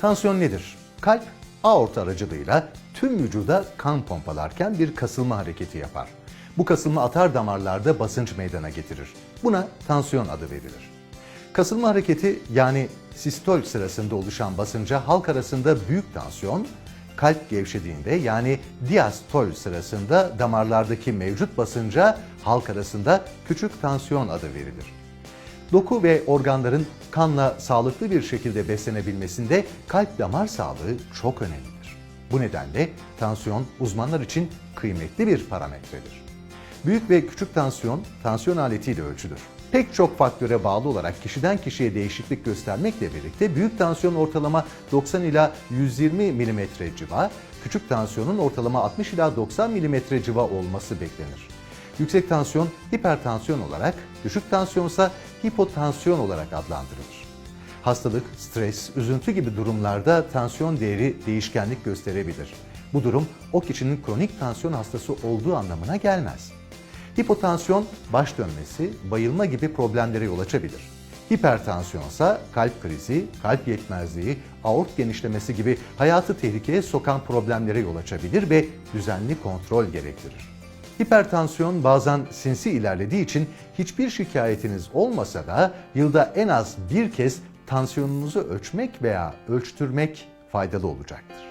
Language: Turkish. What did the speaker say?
Tansiyon nedir? Kalp aorta aracılığıyla tüm vücuda kan pompalarken bir kasılma hareketi yapar. Bu kasılma atar damarlarda basınç meydana getirir. Buna tansiyon adı verilir. Kasılma hareketi yani sistol sırasında oluşan basınca halk arasında büyük tansiyon, kalp gevşediğinde yani diastol sırasında damarlardaki mevcut basınca halk arasında küçük tansiyon adı verilir. Doku ve organların kanla sağlıklı bir şekilde beslenebilmesinde kalp damar sağlığı çok önemlidir. Bu nedenle tansiyon uzmanlar için kıymetli bir parametredir. Büyük ve küçük tansiyon, tansiyon aletiyle ölçülür. Pek çok faktöre bağlı olarak kişiden kişiye değişiklik göstermekle birlikte büyük tansiyon ortalama 90 ila 120 mm civa, küçük tansiyonun ortalama 60 ila 90 mm civa olması beklenir. Yüksek tansiyon hipertansiyon olarak, düşük tansiyonsa hipotansiyon olarak adlandırılır. Hastalık, stres, üzüntü gibi durumlarda tansiyon değeri değişkenlik gösterebilir. Bu durum o kişinin kronik tansiyon hastası olduğu anlamına gelmez. Hipotansiyon baş dönmesi, bayılma gibi problemlere yol açabilir. Hipertansiyonsa kalp krizi, kalp yetmezliği, aort genişlemesi gibi hayatı tehlikeye sokan problemlere yol açabilir ve düzenli kontrol gerektirir. Hipertansiyon bazen sinsi ilerlediği için hiçbir şikayetiniz olmasa da yılda en az bir kez tansiyonunuzu ölçmek veya ölçtürmek faydalı olacaktır.